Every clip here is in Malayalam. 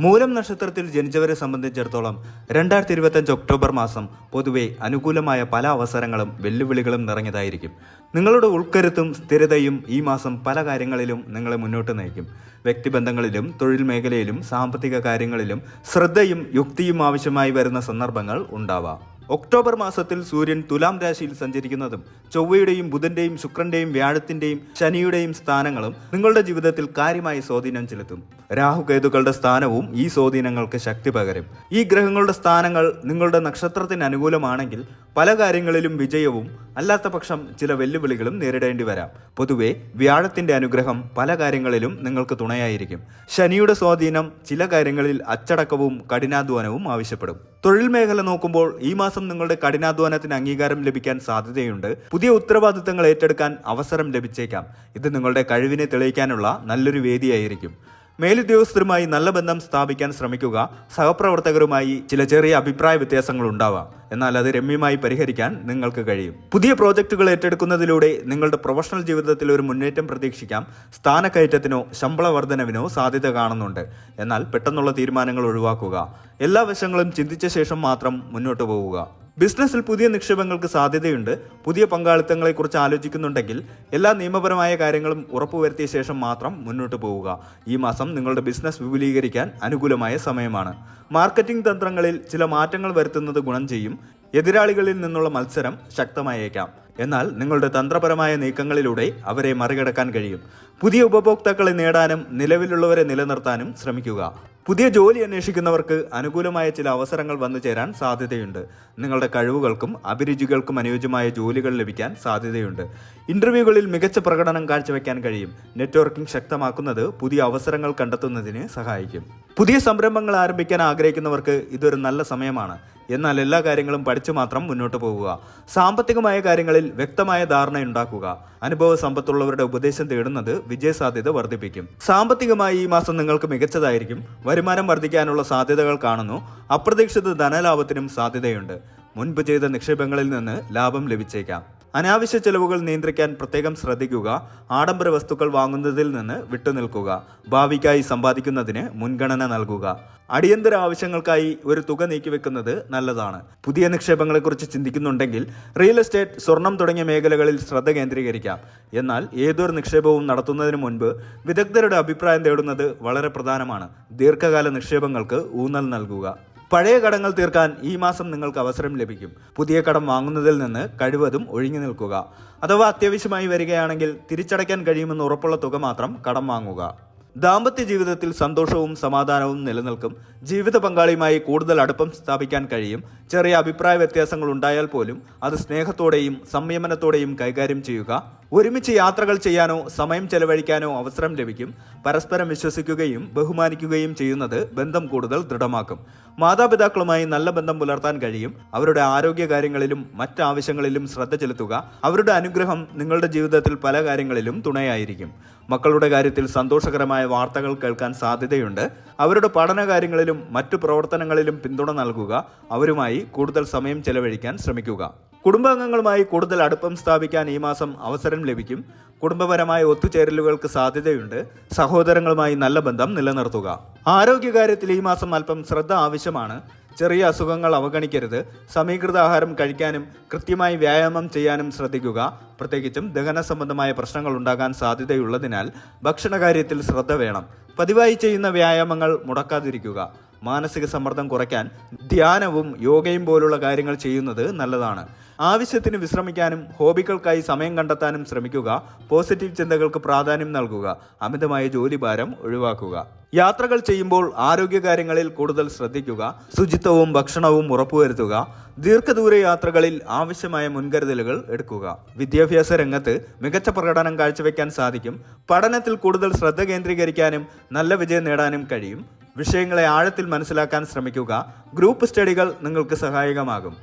മൂലം നക്ഷത്രത്തിൽ ജനിച്ചവരെ സംബന്ധിച്ചിടത്തോളം രണ്ടായിരത്തി ഇരുപത്തഞ്ച് ഒക്ടോബർ മാസം പൊതുവെ അനുകൂലമായ പല അവസരങ്ങളും വെല്ലുവിളികളും നിറഞ്ഞതായിരിക്കും. നിങ്ങളുടെ ഉൾക്കരുത്തും സ്ഥിരതയും ഈ മാസം പല കാര്യങ്ങളിലും നിങ്ങളെ മുന്നോട്ട് നയിക്കും. വ്യക്തിബന്ധങ്ങളിലും തൊഴിൽ മേഖലയിലും സാമ്പത്തിക കാര്യങ്ങളിലും ശ്രദ്ധയും യുക്തിയും ആവശ്യമായി വരുന്ന സന്ദർഭങ്ങൾ ഉണ്ടാവാം. ഒക്ടോബർ മാസത്തിൽ സൂര്യൻ തുലാം രാശിയിൽ സഞ്ചരിക്കുന്നതും ചൊവ്വയുടെയും ബുധന്റെയും ശുക്രന്റെയും വ്യാഴത്തിന്റെയും ശനിയുടെയും സ്ഥാനങ്ങളും നിങ്ങളുടെ ജീവിതത്തിൽ കാര്യമായി സ്വാധീനം ചെലുത്തും. രാഹുകേതുക്കളുടെ സ്ഥാനവും ഈ സ്വാധീനങ്ങൾക്ക് ശക്തി പകരും. ഈ ഗ്രഹങ്ങളുടെ സ്ഥാനങ്ങൾ നിങ്ങളുടെ നക്ഷത്രത്തിന് അനുകൂലമാണെങ്കിൽ പല കാര്യങ്ങളിലും വിജയവും അല്ലാത്ത പക്ഷം ചില വെല്ലുവിളികളും നേരിടേണ്ടി വരാം. പൊതുവെ വ്യാഴത്തിന്റെ അനുഗ്രഹം പല കാര്യങ്ങളിലും നിങ്ങൾക്ക് തുണയായിരിക്കും. ശനിയുടെ സ്വാധീനം ചില കാര്യങ്ങളിൽ അച്ചടക്കവും കഠിനാധ്വാനവും ആവശ്യപ്പെടും. തൊഴിൽ മേഖല നോക്കുമ്പോൾ ഈ മാസം നിങ്ങളുടെ കഠിനാധ്വാനത്തിന് അംഗീകാരം ലഭിക്കാൻ സാധ്യതയുണ്ട്. പുതിയ ഉത്തരവാദിത്തങ്ങൾ ഏറ്റെടുക്കാൻ അവസരം ലഭിച്ചേക്കാം. ഇത് നിങ്ങളുടെ കഴിവിനെ തെളിയിക്കാനുള്ള നല്ലൊരു വേദിയായിരിക്കും. മേലുദ്യോഗസ്ഥരുമായി നല്ല ബന്ധം സ്ഥാപിക്കാൻ ശ്രമിക്കുക സഹപ്രവർത്തകരുമായി ചില ചെറിയ അഭിപ്രായ വ്യത്യാസങ്ങൾ ഉണ്ടാവാം. എന്നാൽ അത് രമ്യമായി പരിഹരിക്കാൻ നിങ്ങൾക്ക് കഴിയും. പുതിയ പ്രോജക്റ്റുകൾ ഏറ്റെടുക്കുന്നതിലൂടെ നിങ്ങളുടെ പ്രൊഫഷണൽ ജീവിതത്തിൽ ഒരു മുന്നേറ്റം പ്രതീക്ഷിക്കാം. സ്ഥാനക്കയറ്റത്തിനോ ശമ്പള വർധനവിനോ സാധ്യത കാണുന്നുണ്ട്. എന്നാൽ പെട്ടെന്നുള്ള തീരുമാനങ്ങൾ ഒഴിവാക്കുക. എല്ലാ വശങ്ങളും ചിന്തിച്ച ശേഷം മാത്രം മുന്നോട്ട് പോവുക. ബിസിനസ്സിൽ പുതിയ നിക്ഷേപങ്ങൾക്ക് സാധ്യതയുണ്ട്. പുതിയ പങ്കാളിത്തങ്ങളെക്കുറിച്ച് ആലോചിക്കുന്നുണ്ടെങ്കിൽ എല്ലാ നിയമപരമായ കാര്യങ്ങളും ഉറപ്പുവരുത്തിയ ശേഷം മാത്രം മുന്നോട്ട് പോവുക. ഈ മാസം നിങ്ങളുടെ ബിസിനസ് വിപുലീകരിക്കാൻ അനുകൂലമായ സമയമാണ്. മാർക്കറ്റിംഗ് തന്ത്രങ്ങളിൽ ചില മാറ്റങ്ങൾ വരുത്തുന്നത് ഗുണം ചെയ്യും. എതിരാളികളിൽ നിന്നുള്ള മത്സരം ശക്തമായേക്കാം. എന്നാൽ നിങ്ങളുടെ തന്ത്രപരമായ നീക്കങ്ങളിലൂടെ അവരെ മറികടക്കാൻ കഴിയും. പുതിയ ഉപഭോക്താക്കളെ നേടാനും നിലവിലുള്ളവരെ നിലനിർത്താനും ശ്രമിക്കുക. പുതിയ ജോലി അന്വേഷിക്കുന്നവർക്ക് അനുകൂലമായ ചില അവസരങ്ങൾ വന്നു ചേരാൻ സാധ്യതയുണ്ട്. നിങ്ങളുടെ കഴിവുകൾക്കും അഭിരുചികൾക്കും അനുയോജ്യമായ ജോലികൾ ലഭിക്കാൻ സാധ്യതയുണ്ട്. ഇന്റർവ്യൂകളിൽ മികച്ച പ്രകടനം കാഴ്ചവെക്കാൻ കഴിയും. നെറ്റ്വർക്കിംഗ് ശക്തമാക്കുന്നത് പുതിയ അവസരങ്ങൾ കണ്ടെത്തുന്നതിന് സഹായിക്കും. പുതിയ സംരംഭങ്ങൾ ആരംഭിക്കാൻ ആഗ്രഹിക്കുന്നവർക്ക് ഇതൊരു നല്ല സമയമാണ്. എന്നാൽ എല്ലാ കാര്യങ്ങളും പഠിച്ചു മാത്രം മുന്നോട്ട് പോകുക സാമ്പത്തികമായ കാര്യങ്ങളിൽ വ്യക്തമായ ധാരണയുണ്ടാക്കുക. അനുഭവ സമ്പത്തുള്ളവരുടെ ഉപദേശം തേടുന്നത് വിജയസാധ്യത വർദ്ധിപ്പിക്കും. സാമ്പത്തികമായി ഈ മാസം നിങ്ങൾക്ക് മികച്ചതായിരിക്കും. വരുമാനം വർദ്ധിക്കാനുള്ള സാധ്യതകൾ കാണുന്നു. അപ്രതീക്ഷിത ധനലാഭത്തിനും സാധ്യതയുണ്ട്. മുൻപ് ചെയ്ത നിക്ഷേപങ്ങളിൽ നിന്ന് ലാഭം ലഭിച്ചേക്കാം. അനാവശ്യ ചെലവുകൾ നിയന്ത്രിക്കാൻ പ്രത്യേകം ശ്രദ്ധിക്കുക. ആഡംബര വസ്തുക്കൾ വാങ്ങുന്നതിൽ നിന്ന് വിട്ടുനിൽക്കുക. ഭാവിക്കായി സമ്പാദിക്കുന്നതിന് മുൻഗണന നൽകുക. അടിയന്തര ആവശ്യങ്ങൾക്കായി ഒരു തുക നീക്കിവെക്കുന്നത് നല്ലതാണ്. പുതിയ നിക്ഷേപങ്ങളെക്കുറിച്ച് ചിന്തിക്കുന്നുണ്ടെങ്കിൽ റിയൽ എസ്റ്റേറ്റ് സ്വർണം തുടങ്ങിയ മേഖലകളിൽ ശ്രദ്ധ കേന്ദ്രീകരിക്കാം. എന്നാൽ ഏതൊരു നിക്ഷേപവും നടത്തുന്നതിന് മുൻപ് വിദഗ്ധരുടെ അഭിപ്രായം തേടുന്നത് വളരെ പ്രധാനമാണ്. ദീർഘകാല നിക്ഷേപങ്ങൾക്ക് ഊന്നൽ നൽകുക. പഴയ കടങ്ങൾ തീർക്കാൻ ഈ മാസം നിങ്ങൾക്ക് അവസരം ലഭിക്കും. പുതിയ കടം വാങ്ങുന്നതിൽ നിന്ന് കഴിവതും ഒഴിഞ്ഞു നിൽക്കുക. അഥവാ അത്യാവശ്യമായി വരികയാണെങ്കിൽ തിരിച്ചടയ്ക്കാൻ കഴിയുമെന്ന് ഉറപ്പുള്ള തുക മാത്രം കടം വാങ്ങുക. ദാമ്പത്യ ജീവിതത്തിൽ സന്തോഷവും സമാധാനവും നിലനിൽക്കും. ജീവിത പങ്കാളിയുമായി കൂടുതൽ അടുപ്പം സ്ഥാപിക്കാൻ കഴിയും. ചെറിയ അഭിപ്രായ വ്യത്യാസങ്ങൾ ഉണ്ടായാൽ പോലും അത് സ്നേഹത്തോടെയും സംയമനത്തോടെയും കൈകാര്യം ചെയ്യുക. ഒരുമിച്ച് യാത്രകൾ ചെയ്യാനോ സമയം ചെലവഴിക്കാനോ അവസരം ലഭിക്കും. പരസ്പരം വിശ്വസിക്കുകയും ബഹുമാനിക്കുകയും ചെയ്യുന്നത് ബന്ധം കൂടുതൽ ദൃഢമാക്കും. മാതാപിതാക്കളുമായി നല്ല ബന്ധം പുലർത്താൻ കഴിയും. അവരുടെ ആരോഗ്യകാര്യങ്ങളിലും മറ്റ് ആവശ്യങ്ങളിലും ശ്രദ്ധ ചെലുത്തുക. അവരുടെ അനുഗ്രഹം നിങ്ങളുടെ ജീവിതത്തിൽ പല കാര്യങ്ങളിലും തുണയായിരിക്കും. മക്കളുടെ കാര്യത്തിൽ സന്തോഷകരമായ വാർത്തകൾ കേൾക്കാൻ സാധ്യതയുണ്ട്. അവരുടെ പഠനകാര്യങ്ങളിലും മറ്റു പ്രവർത്തനങ്ങളിലും പിന്തുണ നൽകുക അവരുമായി കൂടുതൽ സമയം ചെലവഴിക്കാൻ ശ്രമിക്കുക. കുടുംബാംഗങ്ങളുമായി കൂടുതൽ അടുപ്പം സ്ഥാപിക്കാൻ ഈ മാസം അവസരം ലഭിക്കും. കുടുംബപരമായ ഒത്തുചേരലുകൾക്ക് സാധ്യതയുണ്ട്. സഹോദരങ്ങളുമായി നല്ല ബന്ധം നിലനിർത്തുക. ആരോഗ്യകാര്യത്തിൽ ഈ മാസം അല്പം ശ്രദ്ധ ആവശ്യമാണ്. ചെറിയ അസുഖങ്ങൾ അവഗണിക്കരുത്. സമീകൃത ആഹാരം കഴിക്കാനും കൃത്യമായി വ്യായാമം ചെയ്യാനും ശ്രദ്ധിക്കുക. പ്രത്യേകിച്ചും ദഹന സംബന്ധമായ പ്രശ്നങ്ങൾ ഉണ്ടാകാൻ സാധ്യതയുള്ളതിനാൽ ഭക്ഷണകാര്യത്തിൽ ശ്രദ്ധ വേണം. പതിവായി ചെയ്യുന്ന വ്യായാമങ്ങൾ മുടക്കാതിരിക്കുക. മാനസിക സമ്മർദ്ദം കുറയ്ക്കാൻ ധ്യാനവും യോഗയും പോലുള്ള കാര്യങ്ങൾ ചെയ്യുന്നത് നല്ലതാണ്. ആവശ്യത്തിന് വിശ്രമിക്കാനും ഹോബികൾക്കായി സമയം കണ്ടെത്താനും ശ്രമിക്കുക പോസിറ്റീവ് ചിന്തകൾക്ക് പ്രാധാന്യം നൽകുക അമിതമായ ജോലിഭാരം ഒഴിവാക്കുക. യാത്രകൾ ചെയ്യുമ്പോൾ ആരോഗ്യകാര്യങ്ങളിൽ കൂടുതൽ ശ്രദ്ധിക്കുക ശുചിത്വവും ഭക്ഷണവും ഉറപ്പുവരുത്തുക ദീർഘദൂര യാത്രകളിൽ ആവശ്യമായ മുൻകരുതലുകൾ എടുക്കുക. വിദ്യാഭ്യാസ രംഗത്ത് മികച്ച പ്രകടനം കാഴ്ചവെക്കാൻ സാധിക്കും പഠനത്തിൽ കൂടുതൽ ശ്രദ്ധ കേന്ദ്രീകരിക്കാനും നല്ല വിജയം നേടാനും കഴിയും. വിഷയങ്ങളെ ആഴത്തിൽ മനസ്സിലാക്കാൻ ശ്രമിക്കുക. ഗ്രൂപ്പ് സ്റ്റഡികൾ നിങ്ങൾക്ക് സഹായകമാകും.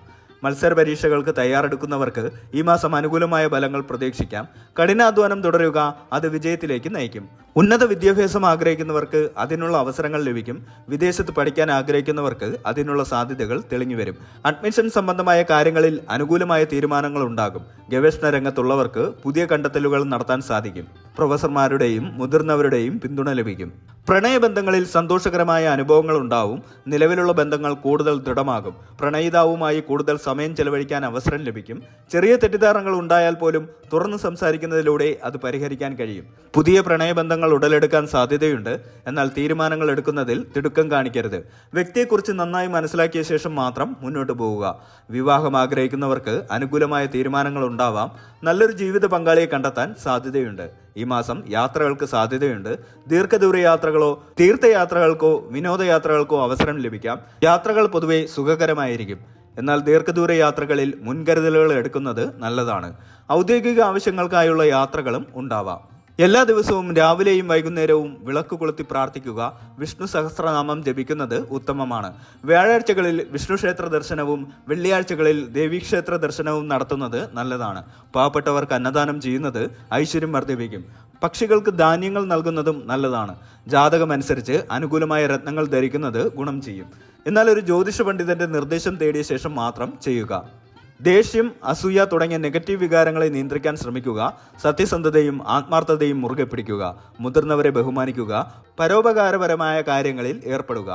മത്സര പരീക്ഷകൾക്ക് തയ്യാറെടുക്കുന്നവർക്ക് ഈ മാസം അനുകൂലമായ ഫലങ്ങൾ പ്രതീക്ഷിക്കാം. കഠിനാധ്വാനം തുടരുക അത് വിജയത്തിലേക്ക് നയിക്കും. ഉന്നത വിദ്യാഭ്യാസം ആഗ്രഹിക്കുന്നവർക്ക് അതിനുള്ള അവസരങ്ങൾ ലഭിക്കും. വിദേശത്ത് പഠിക്കാൻ ആഗ്രഹിക്കുന്നവർക്ക് അതിനുള്ള സാധ്യതകൾ തെളിഞ്ഞു വരും. അഡ്മിഷൻ സംബന്ധമായ കാര്യങ്ങളിൽ അനുകൂലമായ തീരുമാനങ്ങൾ ഉണ്ടാകും. ഗവേഷണ രംഗത്തുള്ളവർക്ക് പുതിയ കണ്ടെത്തലുകൾ നടത്താൻ സാധിക്കും. പ്രൊഫസർമാരുടെയും മുതിർന്നവരുടെയും പിന്തുണ ലഭിക്കും. പ്രണയബന്ധങ്ങളിൽ സന്തോഷകരമായ അനുഭവങ്ങൾ ഉണ്ടാവും. നിലവിലുള്ള ബന്ധങ്ങൾ കൂടുതൽ ദൃഢമാകും. പ്രണയിതാവുമായി കൂടുതൽ സമയം ചെലവഴിക്കാൻ അവസരം ലഭിക്കും. ചെറിയ തെറ്റിദ്ധാരണകൾ ഉണ്ടായാൽ പോലും തുറന്ന് സംസാരിക്കുന്നതിലൂടെ അത് പരിഹരിക്കാൻ കഴിയും. പുതിയ പ്രണയബന്ധങ്ങൾ ഉടലെടുക്കാൻ സാധ്യതയുണ്ട്. എന്നാൽ തീരുമാനങ്ങൾ എടുക്കുന്നതിൽ തിടുക്കം കാണിക്കരുത്. വ്യക്തിയെക്കുറിച്ച് നന്നായി മനസ്സിലാക്കിയ ശേഷം മാത്രം മുന്നോട്ട് പോവുക. വിവാഹം ആഗ്രഹിക്കുന്നവർക്ക് അനുകൂലമായ തീരുമാനങ്ങൾ ഉണ്ടാവാം. നല്ലൊരു ജീവിത പങ്കാളിയെ കണ്ടെത്താൻ സാധ്യതയുണ്ട്. ഈ മാസം യാത്രകൾക്ക് സാധ്യതയുണ്ട്. ദീർഘദൂര യാത്രകളോ തീർത്ഥയാത്രകൾക്കോ വിനോദയാത്രകൾക്കോ അവസരം ലഭിക്കാം. യാത്രകൾ പൊതുവെ സുഖകരമായിരിക്കും. എന്നാൽ ദീർഘദൂര യാത്രകളിൽ മുൻകരുതലുകൾ എടുക്കുന്നത് നല്ലതാണ്. ഔദ്യോഗിക ആവശ്യങ്ങൾക്കായുള്ള യാത്രകളും ഉണ്ടാവാം. എല്ലാ ദിവസവും രാവിലെയും വൈകുന്നേരവും വിളക്ക് കൊളുത്തി പ്രാർത്ഥിക്കുക. വിഷ്ണു സഹസ്രനാമം ജപിക്കുന്നത് ഉത്തമമാണ്. വ്യാഴാഴ്ചകളിൽ വിഷ്ണു ക്ഷേത്ര ദർശനവും വെള്ളിയാഴ്ചകളിൽ ദേവീക്ഷേത്ര ദർശനവും നടത്തുന്നത് നല്ലതാണ്. പാവപ്പെട്ടവർക്ക് അന്നദാനം ചെയ്യുന്നത് ഐശ്വര്യം വർദ്ധിപ്പിക്കും. പക്ഷികൾക്ക് ധാന്യങ്ങൾ നൽകുന്നതും നല്ലതാണ്. ജാതകമനുസരിച്ച് അനുകൂലമായ രത്നങ്ങൾ ധരിക്കുന്നത് ഗുണം ചെയ്യും. എന്നാൽ ഒരു ജ്യോതിഷ പണ്ഡിതന്റെ നിർദ്ദേശം തേടിയ ശേഷം മാത്രം ചെയ്യുക. ദേഷ്യം അസൂയ തുടങ്ങിയ നെഗറ്റീവ് വികാരങ്ങളെ നിയന്ത്രിക്കാൻ ശ്രമിക്കുക സത്യസന്ധതയും ആത്മാർത്ഥതയും മുറുകെ പിടിക്കുക മുതിർന്നവരെ ബഹുമാനിക്കുക പരോപകാരപരമായ കാര്യങ്ങളിൽ ഏർപ്പെടുക.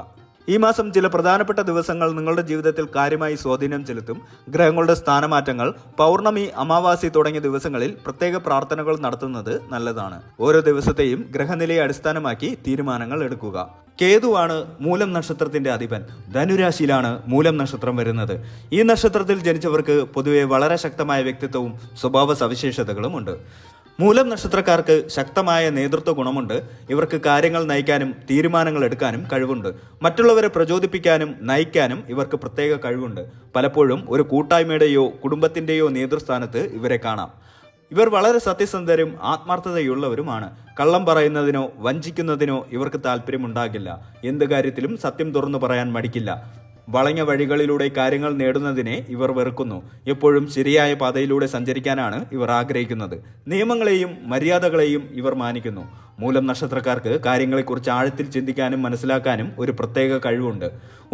ഈ മാസം ചില പ്രധാനപ്പെട്ട ദിവസങ്ങൾ നിങ്ങളുടെ ജീവിതത്തിൽ കാര്യമായി സ്വാധീനം ചെലുത്തും. ഗ്രഹങ്ങളുടെ സ്ഥാനമാറ്റങ്ങൾ പൗർണമി അമാവാസി തുടങ്ങിയ ദിവസങ്ങളിൽ പ്രത്യേക പ്രാർത്ഥനകൾ നടത്തുന്നത് നല്ലതാണ്. ഓരോ ദിവസത്തെയും ഗ്രഹനിലയെ അടിസ്ഥാനമാക്കി തീരുമാനങ്ങൾ എടുക്കുക. കേതുവാണ് മൂലം നക്ഷത്രത്തിന്റെ അധിപൻ. ധനുരാശിയിലാണ് മൂലം നക്ഷത്രം വരുന്നത്. ഈ നക്ഷത്രത്തിൽ ജനിച്ചവർക്ക് പൊതുവെ വളരെ ശക്തമായ വ്യക്തിത്വവും സ്വഭാവ സവിശേഷതകളും ഉണ്ട് മൂലം നക്ഷത്രക്കാർക്ക് ശക്തമായ നേതൃത്വ ഗുണമുണ്ട്. ഇവർക്ക് കാര്യങ്ങൾ നയിക്കാനും തീരുമാനങ്ങൾ എടുക്കാനും കഴിവുണ്ട്. മറ്റുള്ളവരെ പ്രചോദിപ്പിക്കാനും നയിക്കാനും ഇവർക്ക് പ്രത്യേക കഴിവുണ്ട്. പലപ്പോഴും ഒരു കൂട്ടായ്മയുടെയോ കുടുംബത്തിന്റെയോ നേതൃസ്ഥാനത്ത് ഇവരെ കാണാം. ഇവർ വളരെ സത്യസന്ധരും ആത്മാർത്ഥതയുള്ളവരുമാണ്. കള്ളം പറയുന്നതിനോ വഞ്ചിക്കുന്നതിനോ ഇവർക്ക് താല്പര്യമുണ്ടാകില്ല എന്ത് കാര്യത്തിലും സത്യം തുറന്നു പറയാൻ മടിക്കില്ല. വളഞ്ഞ വഴികളിലൂടെ കാര്യങ്ങൾ നേടുന്നതിനെ ഇവർ വെറുക്കുന്നു. എപ്പോഴും ശരിയായ പാതയിലൂടെ സഞ്ചരിക്കാനാണ് ഇവർ ആഗ്രഹിക്കുന്നത്. നിയമങ്ങളെയും മര്യാദകളെയും ഇവർ മാനിക്കുന്നു. മൂലം നക്ഷത്രക്കാർക്ക് കാര്യങ്ങളെക്കുറിച്ച് ആഴത്തിൽ ചിന്തിക്കാനും മനസ്സിലാക്കാനും ഒരു പ്രത്യേക കഴിവുണ്ട്.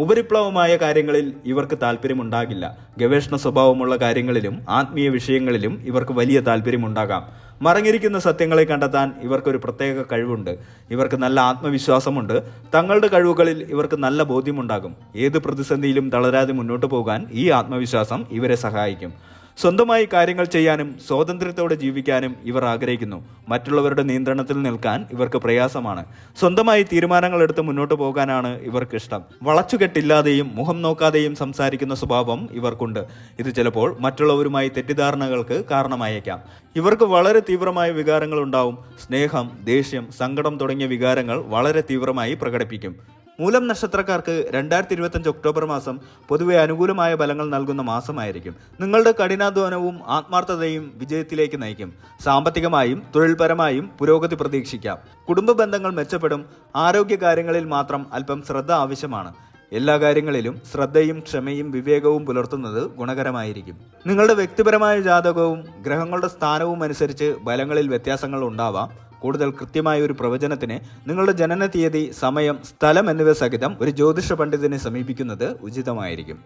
ഉപരിപ്ലവമായ കാര്യങ്ങളിൽ ഇവർക്ക് താല്പര്യമുണ്ടാകില്ല ഗവേഷണ സ്വഭാവമുള്ള കാര്യങ്ങളിലും ആത്മീയ വിഷയങ്ങളിലും ഇവർക്ക് വലിയ താല്പര്യമുണ്ടാകാം മറഞ്ഞിരിക്കുന്ന സത്യങ്ങളെ കണ്ടെത്താൻ ഇവർക്കൊരു പ്രത്യേക കഴിവുണ്ട്. ഇവർക്ക് നല്ല ആത്മവിശ്വാസമുണ്ട്. തങ്ങളുടെ കഴിവുകളിൽ ഇവർക്ക് നല്ല ബോധ്യമുണ്ടാകും. ഏത് പ്രതിസന്ധിയിലും തളരാതെ മുന്നോട്ട് പോകാൻ ഈ ആത്മവിശ്വാസം ഇവരെ സഹായിക്കും. സ്വന്തമായി കാര്യങ്ങൾ ചെയ്യാനും സ്വാതന്ത്ര്യത്തോടെ ജീവിക്കാനും ഇവർ ആഗ്രഹിക്കുന്നു. മറ്റുള്ളവരുടെ നിയന്ത്രണത്തിൽ നിൽക്കാൻ ഇവർക്ക് പ്രയാസമാണ്. സ്വന്തമായി തീരുമാനങ്ങൾ എടുത്ത് മുന്നോട്ട് പോകാനാണ് ഇവർക്ക് ഇഷ്ടം. വളച്ചുകെട്ടില്ലാതെയും മുഖം നോക്കാതെയും സംസാരിക്കുന്ന സ്വഭാവം ഇവർക്കുണ്ട്. ഇത് ചിലപ്പോൾ മറ്റുള്ളവരുമായി തെറ്റിദ്ധാരണകൾക്ക് കാരണമായേക്കാം. ഇവർക്ക് വളരെ തീവ്രമായ വികാരങ്ങൾ ഉണ്ടാവും. സ്നേഹം ദേഷ്യം സങ്കടം തുടങ്ങിയ വികാരങ്ങൾ വളരെ തീവ്രമായി പ്രകടിപ്പിക്കും. മൂലം നക്ഷത്രക്കാർക്ക് രണ്ടായിരത്തി ഇരുപത്തഞ്ച് ഒക്ടോബർ മാസം പൊതുവെ അനുകൂലമായ ഫലങ്ങൾ നൽകുന്ന മാസമായിരിക്കും. നിങ്ങളുടെ കഠിനാധ്വാനവും ആത്മാർത്ഥതയും വിജയത്തിലേക്ക് നയിക്കും. സാമ്പത്തികമായും തൊഴിൽപരമായും പുരോഗതി പ്രതീക്ഷിക്കാം. കുടുംബ ബന്ധങ്ങൾ മെച്ചപ്പെടും. ആരോഗ്യ കാര്യങ്ങളിൽ മാത്രം അല്പം ശ്രദ്ധ ആവശ്യമാണ്. എല്ലാ കാര്യങ്ങളിലും ശ്രദ്ധയും ക്ഷമയും വിവേകവും പുലർത്തുന്നത് ഗുണകരമായിരിക്കും. നിങ്ങളുടെ വ്യക്തിപരമായ ജാതകവും ഗ്രഹങ്ങളുടെ സ്ഥാനവും അനുസരിച്ച് ബലങ്ങളിൽ വ്യത്യാസങ്ങൾ ഉണ്ടാവാം. കൂടുതൽ കൃത്യമായ ഒരു പ്രവചനത്തിന് നിങ്ങളുടെ ജനന തീയതി സമയം സ്ഥലം എന്നിവ സഹിതം ഒരു ജ്യോതിഷ പണ്ഡിതനെ സമീപിക്കുന്നത് ഉചിതമായിരിക്കും.